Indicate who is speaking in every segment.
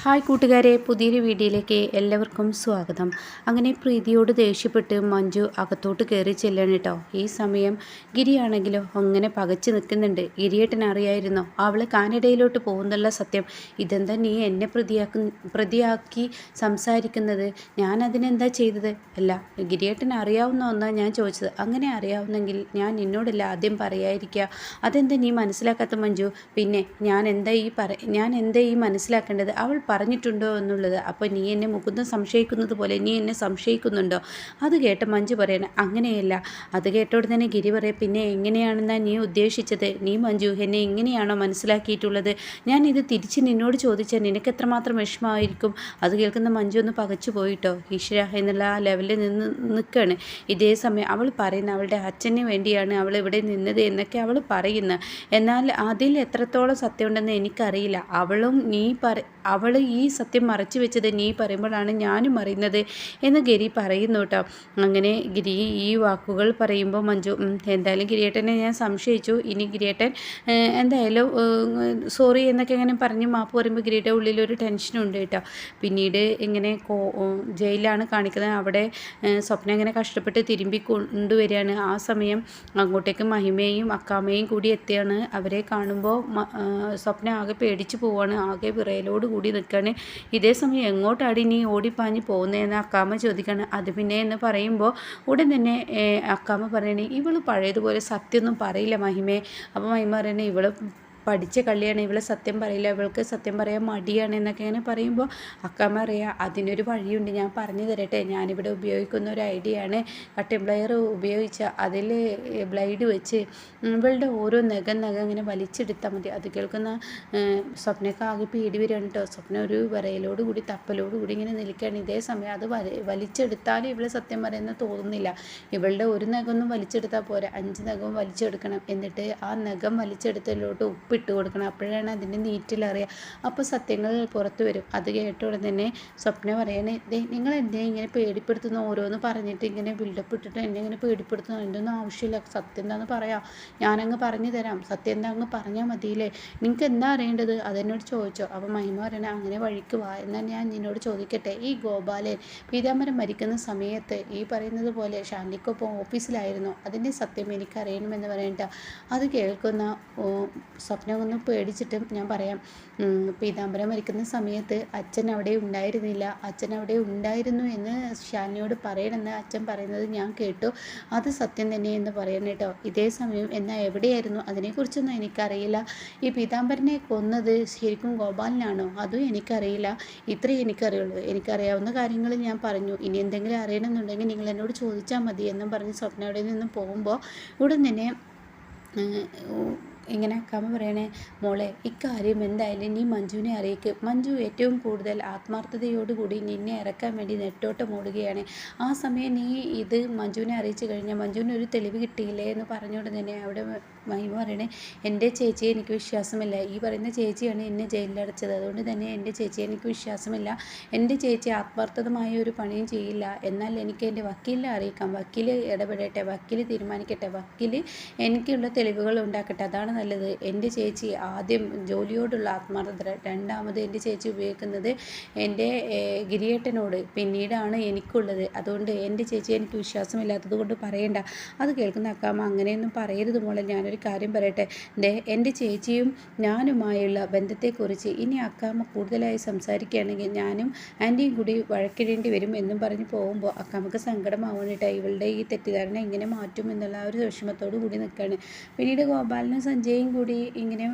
Speaker 1: Hi കൂട്ടുകാരെ പുതിയൊരു വീഡിയോയിലേക്ക് എല്ലാവർക്കും സ്വാഗതം. അങ്ങനെ പ്രീതിയോട് ദേഷ്യപ്പെട്ട് മഞ്ജു അകത്തോട്ട് കയറി ചെല്ലണം കേട്ടോ. ഈ സമയം ഗിരിയാണെങ്കിലും അങ്ങനെ പകച്ചു നിൽക്കുന്നുണ്ട്. ഗിരിയേട്ടൻ അറിയായിരുന്നോ? അവൾ കാനഡയിലോട്ട് പോകുന്നുള്ള സത്യം. ഇതെന്താ നീ എന്നെ പ്രതിയാക്കു പ്രതിയാക്കി സംസാരിക്കുന്നത്? ഞാൻ അതിനെന്താ ചെയ്തത്? അല്ല ഗിരിയേട്ടൻ അറിയാവുന്ന ഒന്നാണ് ഞാൻ ചോദിച്ചത്. അങ്ങനെ അറിയാവുന്നെങ്കിൽ ഞാൻ നിന്നോടല്ല ആദ്യം പറയാതിരിക്കുക അതെന്താ നീ മനസ്സിലാക്കാത്ത മഞ്ജു? പിന്നെ ഞാൻ എന്താ ഈ പറ ഞാൻ എന്താ ഈ മനസ്സിലാക്കേണ്ടത്? അവൾ പറഞ്ഞിട്ടുണ്ടോ എന്നുള്ളത്. അപ്പോൾ നീ എന്നെ മുകുന്ദൻ സംശയിക്കുന്നത് പോലെ നീ എന്നെ സംശയിക്കുന്നുണ്ടോ? അത് കേട്ട് മഞ്ജു പറയണേ അങ്ങനെയല്ല. അത് കേട്ടോട് തന്നെ ഗിരി പറയാം പിന്നെ എങ്ങനെയാണെന്നാ നീ ഉദ്ദേശിച്ചത്? നീ മഞ്ജു എന്നെ എങ്ങനെയാണോ മനസ്സിലാക്കിയിട്ടുള്ളത്? ഞാൻ ഇത് തിരിച്ച് നിന്നോട് ചോദിച്ചാൽ നിനക്ക് എത്രമാത്രം വിഷമമായിരിക്കും? അത് കേൾക്കുന്ന മഞ്ജു ഒന്ന് പകച്ചു പോയിട്ടോ? ഈശ്വര എന്നുള്ള ആ ലെവലിൽ നിന്ന് നിൽക്കുകയാണ് ഇതേ സമയം അവൾ പറയുന്ന അവളുടെ അച്ഛന് വേണ്ടിയാണ് അവൾ ഇവിടെ നിന്നത് എന്നൊക്കെ അവൾ പറയുന്നത് എന്നാൽ അതിൽ എത്രത്തോളം സത്യമുണ്ടെന്ന് എനിക്കറിയില്ല. അവളും നീ പറ അവൾ ഈ സത്യം മറച്ചു വെച്ചത് നീ പറയുമ്പോഴാണ് ഞാനും അറിയുന്നത് എന്ന് ഗിരി പറയുന്നു കേട്ടോ. അങ്ങനെ ഗിരി ഈ വാക്കുകൾ പറയുമ്പോൾ മഞ്ജു എന്തായാലും ഗിരിയേട്ടനെ ഞാൻ സംശയിച്ചു. ഇനി ഗിരിയേട്ടൻ എന്തായാലും സോറി എന്നൊക്കെ ഇങ്ങനെ പറഞ്ഞു മാപ്പ് പറയുമ്പോൾ ഗിരിയുടെ ഉള്ളിൽ ഒരു ടെൻഷനുണ്ട് കേട്ടോ. പിന്നീട് ഇങ്ങനെ ജയിലാണ് കാണിക്കുന്നത്. അവിടെ സ്വപ്നം ഇങ്ങനെ കഷ്ടപ്പെട്ട് തിരുമ്പി കൊണ്ടുവരികയാണ്. ആ സമയം അങ്ങോട്ടേക്ക് മഹിമയും അക്കാമയും കൂടി എത്തിയാണ് അവരെ കാണുമ്പോൾ സ്വപ്നം ആകെ പേടിച്ചു പോവാണ് ആകെ വിറയലോട് കൂടി നിൽക്കുകയാണ് ഇതേ സമയം എങ്ങോട്ടാടി നീ ഓടിപ്പാഞ്ഞ് പോകുന്നതെന്ന് അക്കാമ്മ ചോദിക്കുകയാണ് അത് പിന്നെ എന്ന് പറയുമ്പോൾ ഉടൻ തന്നെ അക്കാമ്മ പറയണേ ഇവൾ പഴയതുപോലെ സത്യമൊന്നും പറയില്ല മഹിമേ. അപ്പോൾ മഹിമ പറയണേ ഇവൾ പഠിച്ച കള്ളിയാണ്. ഇവളെ സത്യം പറയില്ല. ഇവൾക്ക് സത്യം പറയാൻ മടിയാണ് എന്നൊക്കെ ഇങ്ങനെ പറയുമ്പോൾ അക്കമ്മ അറിയാം അതിനൊരു വഴിയുണ്ട്. ഞാൻ പറഞ്ഞു തരട്ടെ. ഞാനിവിടെ ഉപയോഗിക്കുന്ന ഒരു ഐഡിയ ആണ് കട്ടിംഗ് പ്ലെയർ ഉപയോഗിച്ച അതിൽ ബ്ലൈഡ് വെച്ച് ഇവളുടെ ഓരോ നഖം നഖം ഇങ്ങനെ വലിച്ചെടുത്താൽ മതി. അത് കേൾക്കുന്ന സ്വപ്നക്ക് ആകെ പേടി വരികയാണ് കേട്ടോ സ്വപ്ന ഒരു വിറയലോട് കൂടി തപ്പലോട് കൂടി ഇങ്ങനെ നിൽക്കുകയാണ്. ഇതേ സമയം അത് വലിച്ചെടുത്താലും ഇവളെ സത്യം പറയുന്ന തോന്നുന്നില്ല. ഇവളുടെ ഒരു നഖമൊന്നും വലിച്ചെടുത്താൽ പോരാ. അഞ്ച് നഖവും വലിച്ചെടുക്കണം. എന്നിട്ട് ആ നഖം വലിച്ചെടുത്തതിലോട്ട് ഉപ്പ് ഇട്ട് കൊടുക്കണം. അപ്പോഴാണ് അതിന്റെ നീറ്റിലറിയുക അപ്പോൾ സത്യങ്ങൾ പുറത്തു വരും. അത് കേട്ട ഉടൻ തന്നെ സ്വപ്ന പറയണേ ദേ നിങ്ങൾ എന്നെ ഇങ്ങനെ പേടിപ്പെടുത്തുന്ന ഓരോന്ന് പറഞ്ഞിട്ട് ഇങ്ങനെ ബിൽഡപ്പ് ഇട്ടിട്ട് എന്നെ ഇങ്ങനെ പേടിപ്പെടുത്തുന്നു എന്റെ ഒന്നും ആവശ്യമില്ല. സത്യം എന്താണെന്ന് പറയാം. ഞാനങ്ങ് പറഞ്ഞു തരാം. സത്യം എന്താ അങ്ങ് പറഞ്ഞാൽ മതിയില്ലേ? നിങ്ങൾക്ക് എന്താ അറിയേണ്ടത്? അതെന്നോട് ചോദിച്ചോ. അപ്പോൾ മഹിമ പറയണേ അങ്ങനെ വഴിക്ക് വാ. എന്നാൽ ഞാൻ നിന്നോട് ചോദിക്കട്ടെ. ഈ ഗോപാലൻ പീതാംബരം മരിക്കുന്ന സമയത്ത് ഈ പറയുന്നത് പോലെ ഷാൻഡിക്കൊപ്പം ഓഫീസിലായിരുന്നു. അതിന്റെ സത്യം എനിക്കറിയണമെന്ന് പറയണ്ട. അത് കേൾക്കുന്ന സ്വപ്ന ഒന്ന് പേടിച്ചിട്ടും ഞാൻ പറയാം. പീതാംബരം മരിക്കുന്ന സമയത്ത് അച്ഛൻ അവിടെ ഉണ്ടായിരുന്നില്ല. അച്ഛൻ അവിടെ ഉണ്ടായിരുന്നു എന്ന് ഷാനിയോട് പറയണമെന്ന് അച്ഛൻ പറയുന്നത് ഞാൻ കേട്ടു. അത് സത്യം തന്നെ എന്ന് പറയണം കേട്ടോ. ഇതേ സമയം എന്നാൽ എവിടെയായിരുന്നു? അതിനെക്കുറിച്ചൊന്നും എനിക്കറിയില്ല. ഈ പീതാംബരനെ കൊന്നത് ശരിക്കും ഗോപാലിനാണോ? അതും എനിക്കറിയില്ല. ഇത്രയും എനിക്കറിയുള്ളൂ. എനിക്കറിയാവുന്ന കാര്യങ്ങൾ ഞാൻ പറഞ്ഞു. ഇനി എന്തെങ്കിലും അറിയണമെന്നുണ്ടെങ്കിൽ നിങ്ങൾ എന്നോട് ചോദിച്ചാൽ മതി എന്നും പറഞ്ഞ് സ്വപ്നയുടെ നിന്നും പോകുമ്പോൾ ഉടൻ തന്നെ ഇങ്ങനെ കമ പറയണേ? മോളെ ഇക്കാര്യം എന്തായാലും നീ മഞ്ജുവിനെ അറിയിക്ക്. മഞ്ജു ഏറ്റവും കൂടുതൽ ആത്മാർത്ഥതയോടുകൂടി നിന്നെ ഇറക്കാൻ വേണ്ടി നെട്ടോട്ടം ഓടുകയാണ്. ആ സമയം നീ ഇത് മഞ്ജുവിനെ അറിയിച്ചു കഴിഞ്ഞാൽ മഞ്ജുവിന് ഒരു തെളിവ് കിട്ടിയില്ലേ എന്ന് പറഞ്ഞുകൊണ്ട് തന്നെ അവിടെ മഹിമ പറയണേ എന്റെ ചേച്ചിയെ എനിക്ക് വിശ്വാസമില്ല. ഈ പറയുന്ന ചേച്ചിയാണ് എന്നെ ജയിലിലടച്ചത്. അതുകൊണ്ട് തന്നെ എന്റെ ചേച്ചിയെ എനിക്ക് വിശ്വാസമില്ല. എന്റെ ചേച്ചി ആത്മാർത്ഥതമായ ഒരു പണിയും ചെയ്യില്ല. എന്നാൽ എനിക്ക് എന്റെ വക്കീലിനെ അറിയിക്കാം. വക്കീൽ ഇടപെടട്ടെ. വക്കീൽ തീരുമാനിക്കട്ടെ. വക്കീൽ എനിക്കുള്ള തെളിവുകൾ ഉണ്ടാക്കട്ടെ. അതാണ് നല്ലത്. എന്റെ ചേച്ചി ആദ്യം ജോലിയോടുള്ള ആത്മാർത്ഥത രണ്ടാമത് എന്റെ ചേച്ചി ഉപയോഗിക്കുന്നത് എന്റെ ഗിരിയേട്ടനോട് പിന്നീടാണ് എനിക്കുള്ളത്. അതുകൊണ്ട് എന്റെ ചേച്ചി എനിക്ക് വിശ്വാസമില്ലാത്തത് കൊണ്ട് പറയണ്ട. അത് കേൾക്കുന്ന അക്കാമ അങ്ങനെയൊന്നും പറയരുത് മോളെ. ഞാനൊരു ഒരു കാര്യം പറയട്ടെ. ദേ എന്റെ ചേച്ചിയും ഞാനുമായുള്ള ബന്ധത്തെക്കുറിച്ച് ഇനി അക്കാമ്മ കൂടുതലായി സംസാരിക്കുകയാണെങ്കിൽ ഞാനും ആന്റിയും കൂടി വഴക്കിടേണ്ടി വരും എന്നും പറഞ്ഞ് പോകുമ്പോൾ അക്കാമ്മക്ക് സങ്കടമാവണിട്ട് ഇവളുടെ ഈ തെറ്റിദ്ധാരണ എങ്ങനെ മാറ്റും എന്നുള്ള ഒരു വിഷമത്തോടു കൂടി നിൽക്കുകയാണ്. പിന്നീട് ഗോപാലനും സഞ്ജയും കൂടി ഇങ്ങനെ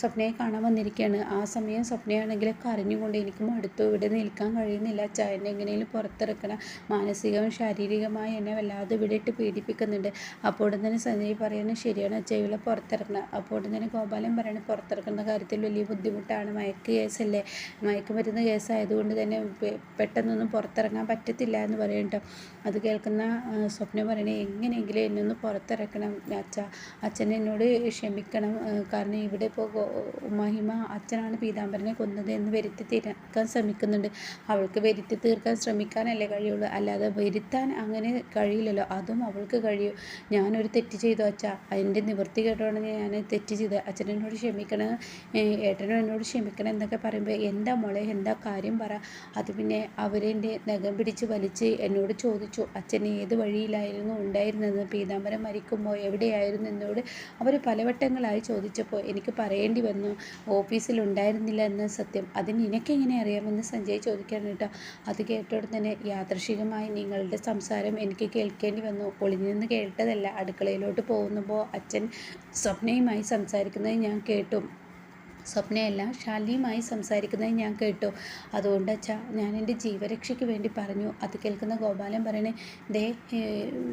Speaker 1: സ്വപ്നയെ കാണാൻ വന്നിരിക്കുകയാണ്. ആ സമയം സ്വപ്നയാണെങ്കിലൊക്കെ അറിഞ്ഞുകൊണ്ട് എനിക്ക് മടുത്തു ഇവിടെ നിൽക്കാൻ കഴിയുന്നില്ല. ചായനെ എങ്ങനെയും പുറത്തിറക്കണം. മാനസികവും ശാരീരികമായി എന്നെ വല്ലാതെ ഇവിടെ ഇട്ട് പീഡിപ്പിക്കുന്നുണ്ട്. അപ്പോൾ തന്നെ സഞ്ജയ് പറയുന്നത് ശരി ശരിയാണ് ചെവിള പുറത്തിറങ്ങുക. അപ്പോൾ തന്നെ ഗോപാലൻ പറയുന്നത് പുറത്തിറക്കുന്ന കാര്യത്തിൽ വലിയ ബുദ്ധിമുട്ടാണ്. മയക്ക് കേസല്ലേ മയക്ക് മരുന്ന് കേസായതുകൊണ്ട് തന്നെ പെട്ടെന്നൊന്നും പുറത്തിറങ്ങാൻ പറ്റത്തില്ല എന്ന് പറയുന്നുണ്ട് അത് കേൾക്കുന്ന സ്വപ്നം പറയണേ എങ്ങനെയെങ്കിലും എന്നെ ഒന്ന് പുറത്തിറക്കണം അച്ഛ. അച്ഛൻ എന്നോട് ക്ഷമിക്കണം. കാരണം ഇവിടെ ഇപ്പോൾ മഹിമ അച്ഛനാണ് പീതാംബരനെ കൊന്നത് എന്ന് വരുത്തി തീർക്കാൻ ശ്രമിക്കുന്നുണ്ട്. അവൾക്ക് വരുത്തി തീർക്കാൻ ശ്രമിക്കാനല്ലേ കഴിയുള്ളൂ. അല്ലാതെ വരുത്താൻ അങ്ങനെ കഴിയില്ലല്ലോ. അതും അവൾക്ക് കഴിയും. ഞാനൊരു തെറ്റ് ചെയ്തു അച്ഛാ. എന്റെ നിവൃത്തി കേട്ടോണ്ട് ഞാൻ തെറ്റ് ചെയ്ത് അച്ഛനോട് ക്ഷമിക്കണം ഏട്ടനും എന്നോട് ക്ഷമിക്കണം എന്നൊക്കെ പറയുമ്പോൾ എന്താ മോളെ എന്താ കാര്യം പറ. അത് പിന്നെ അവരെന്റെ നഖം പിടിച്ച് വലിച്ച് എന്നോട് ചോദിച്ചു അച്ഛൻ ഏത് വഴിയിലായിരുന്നു ഉണ്ടായിരുന്നത്? പീതാംബരം മരിക്കുമ്പോൾ എവിടെയായിരുന്നു? എന്നോട് അവർ പലവട്ടങ്ങളായി ചോദിച്ചപ്പോൾ എനിക്ക് പറയേണ്ടി വന്നു ഓഫീസിൽ ഉണ്ടായിരുന്നില്ല എന്ന് സത്യം. അതിന് നിനക്കെങ്ങനെ അറിയാമെന്ന് സഞ്ജയ് ചോദിക്കാൻ കേട്ടോ. അത് കേട്ടോടെ തന്നെ യാദൃശികമായി നിങ്ങളുടെ സംസാരം എനിക്ക് കേൾക്കേണ്ടി വന്നു. ഒളിഞ്ഞു നിന്ന് കേട്ടതല്ല അടുക്കളയിലോട്ട് പോകുമ്പോൾ അച്ഛൻ സ്വപ്നയുമായി സംസാരിക്കുന്നത് ഞാൻ കേട്ടു. സ്വപ്നയല്ല ശാലിനിയുമായി സംസാരിക്കുന്നത് ഞാൻ കേട്ടു. അതുകൊണ്ട് അച്ഛാ ഞാൻ എന്റെ ജീവരക്ഷയ്ക്ക് വേണ്ടി പറഞ്ഞു. അത് കേൾക്കുന്ന ഗോപാലൻ പറയണേ ദേ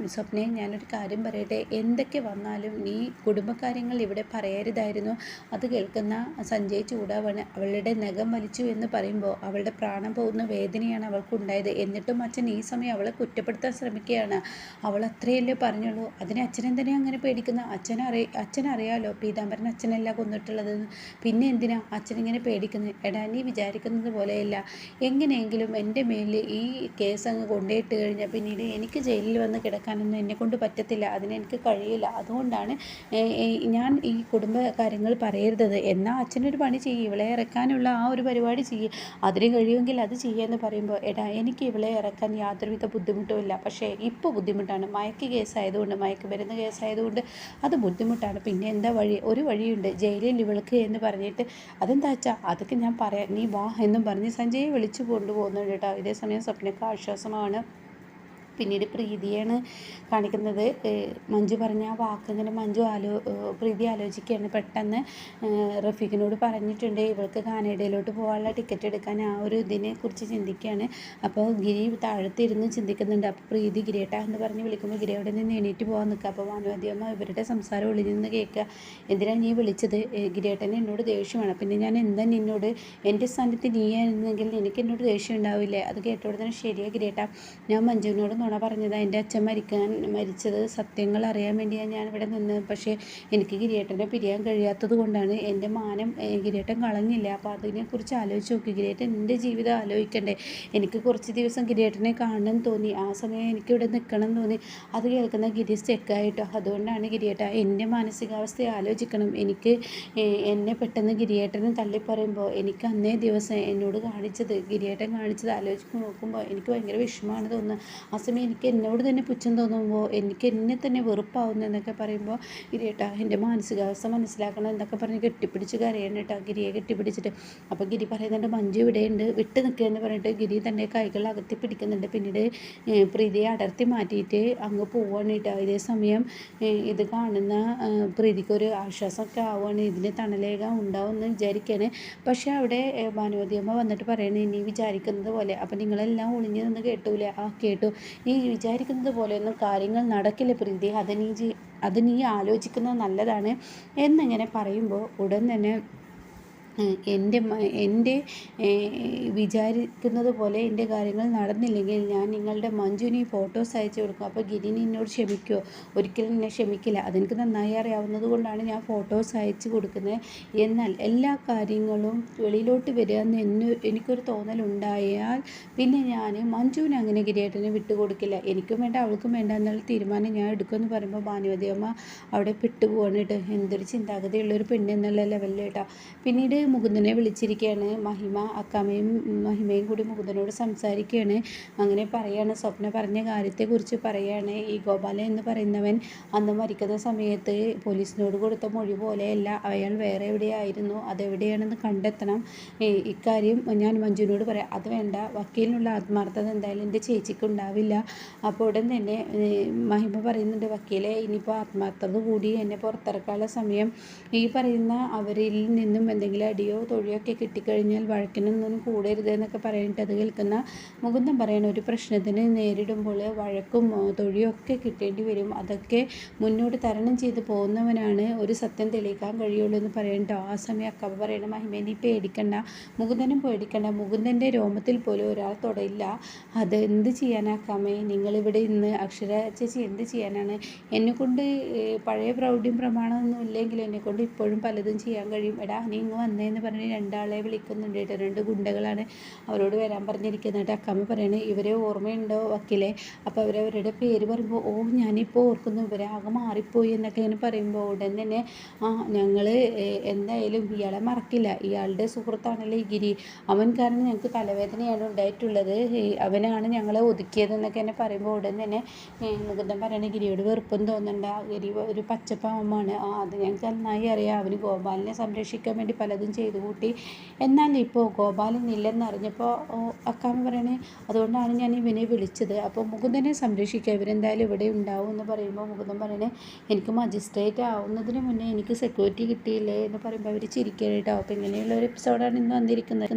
Speaker 1: സ്വപ്നയെ ഞാനൊരു കാര്യം പറയട്ടെ. എന്തൊക്കെ വന്നാലും നീ കുടുംബകാര്യങ്ങൾ ഇവിടെ പറയരുതായിരുന്നു. അത് കേൾക്കുന്ന സഞ്ജയ് ചൂടാവാണ്. അവളുടെ നഖം വലിച്ചു എന്ന് പറയുമ്പോൾ അവളുടെ പ്രാണം പോകുന്ന വേദനയാണ് അവൾക്കുണ്ടായത്. എന്നിട്ടും അച്ഛൻ ഈ സമയം അവളെ കുറ്റപ്പെടുത്താൻ ശ്രമിക്കുകയാണ്. അവൾ അത്രയല്ലേ പറഞ്ഞുള്ളൂ. അതിന് അച്ഛനെന്തിനെ അങ്ങനെ പേടിക്കുന്ന? അച്ഛനറിയ അച്ഛനറിയാലോ? പീതാംബരൻ അച്ഛനല്ല കൊന്നിട്ടുള്ളത് പിന്നെ എന്തിനാ അച്ഛനിങ്ങനെ പേടിക്കുന്നത്? എടാ നീ വിചാരിക്കുന്നത് പോലെയല്ല. എങ്ങനെയെങ്കിലും എന്റെ മേലിൽ ഈ കേസ് അങ്ങ് കൊണ്ടുപോയിട്ട് കഴിഞ്ഞാൽ പിന്നീട് എനിക്ക് ജയിലിൽ വന്ന് കിടക്കാനൊന്നും എന്നെക്കൊണ്ട് പറ്റത്തില്ല. അതിനെനിക്ക് കഴിയില്ല. അതുകൊണ്ടാണ് ഞാൻ ഈ കുടുംബ കാര്യങ്ങൾ പറയരുത്. എന്നാൽ അച്ഛനൊരു പണി ചെയ്യും. ഇവളെ ഇറക്കാനുള്ള ആ ഒരു പരിപാടി ചെയ്യും. അതിന് കഴിയുമെങ്കിൽ അത് ചെയ്യാമെന്ന് പറയുമ്പോൾ എടാ എനിക്ക് ഇവളെ ഇറക്കാൻ യാതൊരുവിധ ബുദ്ധിമുട്ടുമില്ല പക്ഷേ ഇപ്പോൾ ബുദ്ധിമുട്ടാണ്. മയക്ക് കേസായതുകൊണ്ട് മയക്ക് വരുന്ന കേസായതുകൊണ്ട് അത് ബുദ്ധിമുട്ടാണ്. പിന്നെ എന്താ വഴി? ഒരു വഴിയുണ്ട്. ജയിലിൽ ഇവൾക്ക് എന്ന് പറഞ്ഞിട്ട് അതെന്താ വെച്ചാൽ അതൊക്കെ ഞാൻ പറയാം. നീ വാ എന്നും പറഞ്ഞ് സഞ്ജയെ വിളിച്ചു കൊണ്ടുപോകുന്നുണ്ട് കേട്ടോ. ഇതേ സമയം സ്വപ്നക്ക് ആശ്വാസമാണ്. പിന്നീട് പ്രീതിയാണ് കാണിക്കുന്നത്. മഞ്ജു പറഞ്ഞ ആ വാക്കിങ്ങനെ മഞ്ജു ആലോ പ്രീതി ആലോചിക്കുകയാണ്. പെട്ടെന്ന് റഫീഖിനോട് പറഞ്ഞിട്ടുണ്ട് ഇവൾക്ക് കാനഡയിലോട്ട് പോകാനുള്ള ടിക്കറ്റ് എടുക്കാൻ ആ ഒരു ഇതിനെ കുറിച്ച് ചിന്തിക്കുകയാണ്. അപ്പോൾ ഗിരി താഴത്തിരുന്ന് ചിന്തിക്കുന്നുണ്ട്. അപ്പോൾ പ്രീതി ഗിരിയേട്ട എന്ന് പറഞ്ഞ് വിളിക്കുമ്പോൾ ഗിരി അവിടെ നിന്ന് എണീറ്റ് പോകാൻ നിൽക്കുക. അപ്പോൾ ഭാനുവതിയമ്മ ഇവരുടെ സംസാരം ഉള്ളിൽ നിന്ന് കേൾക്കുക. എന്തിനാണ് നീ വിളിച്ചത്? ഗിരിയേട്ടനെ എന്നോട് ദേഷ്യമാണ് പിന്നെ ഞാൻ എന്താ നിന്നോട്? എന്റെ സ്ഥാനത്ത് നീയായിരുന്നെങ്കിൽ എനിക്ക് എന്നോട് ദേഷ്യം ഉണ്ടാവില്ലേ? അത് കേട്ടോടെ തന്നെ ശരിയാണ് ഗിരിയേട്ട. ഞാൻ മഞ്ജുവിനോട് നുണ പറഞ്ഞത്. എന്റെ അച്ഛൻ മരിക്കാൻ മരിച്ചത് സത്യങ്ങൾ അറിയാൻ വേണ്ടിയാണ് ഞാൻ ഇവിടെ നിന്നത് പക്ഷേ എനിക്ക് ഗിരിയേട്ടനെ പിരിയാൻ കഴിയാത്തത് കൊണ്ടാണ് എന്റെ മാനം ഗിരിയേട്ടൻ കളഞ്ഞില്ല. അപ്പോൾ അതിനെക്കുറിച്ച് ആലോചിച്ച് നോക്കി. ഗിരിയേട്ടൻ എന്റെ ജീവിതം ആലോചിക്കണ്ടേ. എനിക്ക് കുറച്ച് ദിവസം ഗിരിയേട്ടനെ കാണണം തോന്നി. ആ സമയം എനിക്കിവിടെ നിൽക്കണം തോന്നി. അത് കേൾക്കുന്ന ഗിരി സ്റ്റെക്കായിട്ടോ. അതുകൊണ്ടാണ് ഗിരിയേട്ട എന്റെ മാനസികാവസ്ഥ ആലോചിക്കണം. എനിക്ക് എന്നെ പെട്ടെന്ന് ഗിരിയേട്ടനെ തള്ളിപ്പറയുമ്പോൾ എനിക്ക് അന്നേ ദിവസം എന്നോട് കാണിച്ചത് ഗിരിയേട്ടൻ കാണിച്ചത് ആലോചിച്ച് നോക്കുമ്പോൾ എനിക്ക് ഭയങ്കര വിഷമമാണ് തോന്നുന്നത്. ആ സമയം എനിക്ക് എന്നോട് തന്നെ പുച്ഛം തോന്നുമ്പോൾ എനിക്ക് എന്നെ തന്നെ വെറുപ്പാവുന്നു എന്നൊക്കെ പറയുമ്പോൾ ഗിരിയേട്ടാ എന്റെ മാനസികാവസ്ഥ മനസ്സിലാക്കണം എന്നൊക്കെ പറഞ്ഞ് കെട്ടിപ്പിടിച്ച് കരയണം കേട്ടോ ഗിരിയെ കെട്ടിപ്പിടിച്ചിട്ട്. അപ്പോൾ ഗിരി പറയുന്നുണ്ട് മഞ്ജു ഇവിടെയുണ്ട് വിട്ട് നിൽക്കുക എന്ന് പറഞ്ഞിട്ട് ഗിരി തന്റെ കൈകൾ അകത്തി പിടിക്കുന്നുണ്ട്. പിന്നീട് പ്രീതിയെ അടർത്തി മാറ്റിയിട്ട് അങ്ങ് പോവാണ് കേട്ടോ. ഇതേ സമയം ഇത് കാണുന്ന പ്രീതിക്ക് പ്രീതിക്കൊരു ആശ്വാസമൊക്കെ ആവുകയാണ് ഇതിന് തണലേഖ ഉണ്ടാവുമെന്ന് വിചാരിക്കുകയാണ് പക്ഷേ അവിടെ ഭാനുമതിയമ്മ വന്നിട്ട് പറയണേ നീ വിചാരിക്കുന്നത് പോലെ. അപ്പം നിങ്ങളെല്ലാം ഒളിഞ്ഞു നിന്ന് കേട്ടൂലേ? ആ കേട്ടു. നീ വിചാരിക്കുന്നത് പോലെയൊന്നും കാര്യങ്ങൾ നടക്കില്ല പ്രീതി. അത് നീ അത് നീ ആലോചിക്കുന്നത് നല്ലതാണ്. എന്നിങ്ങനെ പറയുമ്പോൾ ഉടൻ തന്നെ എന്റെ എന്റെ വിചാരിക്കുന്നത് പോലെ എന്റെ കാര്യങ്ങൾ നടന്നില്ലെങ്കിൽ ഞാൻ നിങ്ങളുടെ മഞ്ജുവിന് ഈ ഫോട്ടോസ് അയച്ചു കൊടുക്കും. അപ്പോൾ ഗിരി എന്നോട് ക്ഷമിക്കുമോ ഒരിക്കലും എന്നെ ക്ഷമിക്കില്ല. അതെനിക്ക് നന്നായി അറിയാവുന്നത് കൊണ്ടാണ് ഞാൻ ഫോട്ടോസ് അയച്ചു കൊടുക്കുന്നത്. എന്നാൽ എല്ലാ കാര്യങ്ങളും വെളിയിലോട്ട് വരിക എന്ന് എന്നെ എനിക്കൊരു തോന്നലുണ്ടായാൽ പിന്നെ ഞാൻ മഞ്ജുവിന് അങ്ങനെ ഗിരിയേട്ടനെ വിട്ടുകൊടുക്കില്ല എനിക്കും വേണ്ട അവൾക്കും വേണ്ട എന്നുള്ള തീരുമാനം ഞാൻ എടുക്കുമെന്ന് പറയുമ്പോൾ ഭാനുവതി അമ്മ അവിടെ പെട്ടുപോകണം കേട്ടോ. എന്തൊരു ചിന്താഗതിയുള്ളൊരു പെണ്ണെന്നുള്ള കേട്ടോ. പിന്നീട് മുകുന്ദനെ വിളിച്ചിരിക്കുകയാണ്. മഹിമ അക്കാമയും മഹിമയും കൂടി മുകുന്ദനോട് സംസാരിക്കുകയാണ്. അങ്ങനെ പറയാണ് സ്വപ്ന പറഞ്ഞ കാര്യത്തെക്കുറിച്ച് പറയുകയാണ് ഈ ഗോപാലൻ എന്ന് പറയുന്നവൻ അന്ന് മരിക്കുന്ന സമയത്ത് പോലീസിനോട് കൊടുത്ത മൊഴി പോലെയല്ല. അയാൾ വേറെ എവിടെയായിരുന്നു? അതെവിടെയാണെന്ന് കണ്ടെത്തണം. ഇക്കാര്യം ഞാൻ മഞ്ജുവിനോട് പറയാം. അത് വേണ്ട. വക്കീലിനുള്ള ആത്മാർത്ഥത എന്തായാലും എന്റെ ചേച്ചിക്ക് ഉണ്ടാവില്ല. അപ്പോൾ ഉടൻ തന്നെ മഹിമ പറയുന്നുണ്ട് വക്കീലെ ഇനിയിപ്പോൾ ആത്മാർത്ഥത കൂടി എന്നെ പുറത്തിറക്കാനുള്ള സമയം. ഈ പറയുന്ന അവരിൽ നിന്നും എന്തെങ്കിലും അടിയോ തൊഴിയോ ഒക്കെ കിട്ടിക്കഴിഞ്ഞാൽ വഴക്കിനൊന്നും കൂടരുത് എന്നൊക്കെ പറഞ്ഞിട്ട് അത് കേൾക്കുന്ന മുകുന്ദം പറയണ ഒരു പ്രശ്നത്തിന് നേരിടുമ്പോൾ വഴക്കും തൊഴിയും ഒക്കെ കിട്ടേണ്ടി വരും. അതൊക്കെ മുന്നോട്ട് തരണം ചെയ്ത് പോകുന്നവനാണ് ഒരു സത്യം തെളിയിക്കാൻ കഴിയുള്ളൂ എന്ന് പറയണ്ടോ ആ സമയം അക്കബ പറയണ മഹിമ പേടിക്കണ്ട. മുകുന്ദനും പേടിക്കണ്ട. മുകുന്ദന്റെ രോമത്തിൽ പോലും ഒരാൾ തൊടയില്ല. അത് എന്ത് ചെയ്യാനാക്കാമേ നിങ്ങളിവിടെ ഇന്ന് അക്ഷര ചേച്ചി എന്ത് ചെയ്യാനാണ്? എന്നെക്കൊണ്ട് പഴയ പ്രൗഢിയും പ്രമാണമൊന്നും ഇല്ലെങ്കിലും എന്നെക്കൊണ്ട് ഇപ്പോഴും പലതും ചെയ്യാൻ കഴിയും. എടാ നീ ഇങ്ങ് വന്നേന്ന് പറഞ്ഞ് രണ്ടാളെ വിളിക്കുന്നുണ്ട് കേട്ടോ. രണ്ട് ഗുണ്ടകളാണ് അവരോട് വരാൻ പറഞ്ഞിരിക്കുന്നത് കേട്ടോ. അക്കമ്മ പറയണേ ഇവരെ ഓർമ്മയുണ്ടോ വക്കീലെ? അപ്പോൾ അവരവരുടെ പേര് പറയുമ്പോൾ ഓ ഞാനിപ്പോൾ ഓർക്കുന്നു ഇവരെ ആകെ മാറിപ്പോയി എന്നൊക്കെ ഇങ്ങനെ പറയുമ്പോൾ ഉടൻ തന്നെ ആ ഞങ്ങൾ എന്തായാലും ഇയാളെ മറക്കില്ല. ഇയാളുടെ സുഹൃത്താണല്ലോ ഈ ഗിരി. അവൻ കാരണം ഞങ്ങൾക്ക് തലവേദനയാണ് ഉണ്ടായിട്ടുള്ളത്. അവനാണ് ഞങ്ങളെ ഒതുക്കിയതെന്നൊക്കെ എന്നെ പറയുമ്പോൾ ഉടൻ തന്നെ മുകുന്ദം പറയണ ഗിരിയോട് വെറുപ്പം തോന്നണ്ട. ഗിരി ഒരു പച്ചപ്പാവമാണ്. ആ അത് ഞങ്ങൾക്ക് നന്നായി അറിയാം. അവന് ഗോപാലിനെ സംരക്ഷിക്കാൻ വേണ്ടി പലതും ചെയ്തു കൂട്ടി. എന്നാൽ ഇപ്പോൾ ഗോപാലൻ ഇല്ലെന്നറിഞ്ഞപ്പോൾ അക്കാമ പറയണേ അതുകൊണ്ടാണ് ഞാൻ ഇവനെ വിളിച്ചത്. അപ്പോൾ മുകുന്ദനെ സംരക്ഷിക്കുക. ഇവരെന്തായാലും ഇവിടെ ഉണ്ടാവും എന്ന് പറയുമ്പോൾ മുകുന്ദൻ പറയണേ എനിക്ക് മജിസ്ട്രേറ്റ് ആവുന്നതിന് മുന്നേ എനിക്ക് സെക്യൂരിറ്റി കിട്ടിയില്ലേ? എന്ന് പറയുമ്പോൾ അവർ ചിരിക്കുക കേട്ടോ. അപ്പോൾ ഇങ്ങനെയുള്ള ഒരു എപ്പിസോഡാണ് ഇന്ന് വന്നിരിക്കുന്നത്.